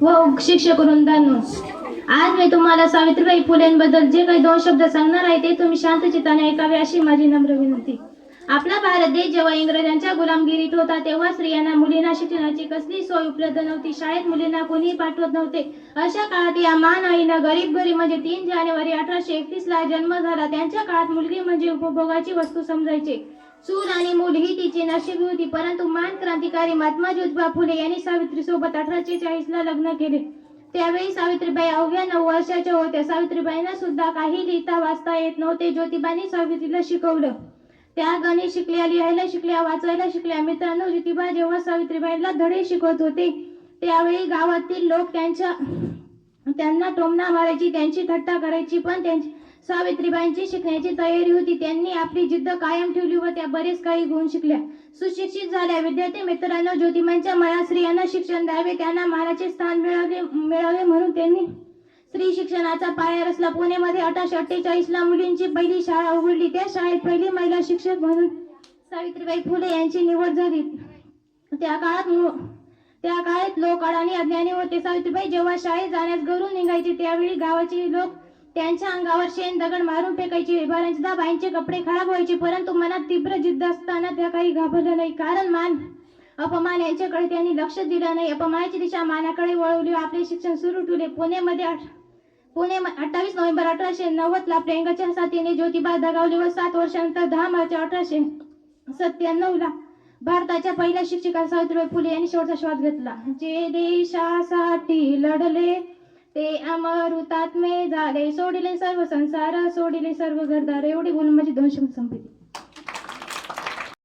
व शिक्षक वृंदांनो आज मी तुम्हाला सावित्रीबाई फुलेंबद्दल जे काही दोन शब्द सांगणार आहे ते तुम्ही शांत चित्ताने ऐकावे अशी माझी नम्र विनंती. आपला भारत देश जेव्हा इंग्रजांच्या गुलामगिरीत होता तेव्हा स्त्रियांना मुलींना शिक्षणाची कसली सोय उपलब्ध नव्हती. शाळेत मुलींना कोणीही पाठवत नव्हते. अशा काळात या मान आईनं गरीब घरी म्हणजे तीन जानेवारी अठराशे एकतीस ला जन्म झाला. त्यांच्या काळात मुलगी म्हणजे उपभोगाची वस्तू समजायची. सूर आणि मूल ही तिची नशीब होती परंतु महान क्रांतिकारी महात्मा ज्योतिबा फुले यांनी सावित्री सोबत अठराशे चाळीस ला लग्न केले. त्यावेळी सावित्रीबाई अवघ्या नऊ वर्षाच्या होत्या. सावित्रीबाईंना सुद्धा काही लिहिता वाचता येत नव्हते. ज्योतिबांनी सावित्रीला शिकवलं. त्या गणित शिकल्या लिहायला शिकल्या वाचायला शिकल्या. मित्रांनो ज्योतिबा जेव्हा सावित्रीबाईंना धडे शिकवत होते त्यावेळी गावातील लोक त्यांच्या त्यांना टोमणा मारायची त्यांची थट्टा करायची पण त्यांची सावित्रीबाईंची शिकण्याची तयारी होती. त्यांनी आपली जिद्द कायम ठेवली व त्या बरेच काही गुण शिकल्या. सुशिक्षित झाल्या. विद्यार्थी मित्रांनो ज्योतिबांच्या मनात स्त्रियांना शिक्षण द्यावे त्यांना मानाचे स्थान मिळावे मिळावे म्हणून त्यांनी स्त्री शिक्षणाचा पाया रचला. पुणेमध्ये अठराशे अठ्ठेचाळीस ला मुलींची पहिली शाळा उघडली. त्या शाळेत पहिली महिला शिक्षक म्हणून सावित्रीबाई फुले यांची निवड झाली. त्या काळात त्या काळात लोक अडाणी अज्ञानी होते. सावित्रीबाई जेव्हा शाळेत जाण्यास घरून निघायचे त्यावेळी गावाचे लोक त्यांच्या अंगावर शेण दगड मारून फेकायची बऱ्याचदा बाईंचे कपडे खराब व्हायचे परंतु मनात तीव्र जिद्द असताना त्या काही घाबरल्या नाही. कारण मान अपमान यांच्याकडे त्यांनी लक्ष दिलं नाही. अपमानाची दिशा मानाकडे वळवली. व आपले शिक्षण सुरू ठेवले. पुणेमध्ये पुणे अठ्ठावीस नोव्हेंबर अठराशे नव्वद ला प्रियंकाच्या साथीने ज्योतिबा दगावले व सात वर्षानंतर दहा मार्च अठराशे सत्त्याण्णव ला भारताच्या पहिल्या शिक्षिका सावित्रीबाई फुले यांनी शेवटचा श्वास घेतला. जे देशासाठी लढले ते अमर हुतात्मे झाले सोडिले सर्व संसार सोडिले सर्व घरदार एवढी बोलून माझी दोन शब्द संपली.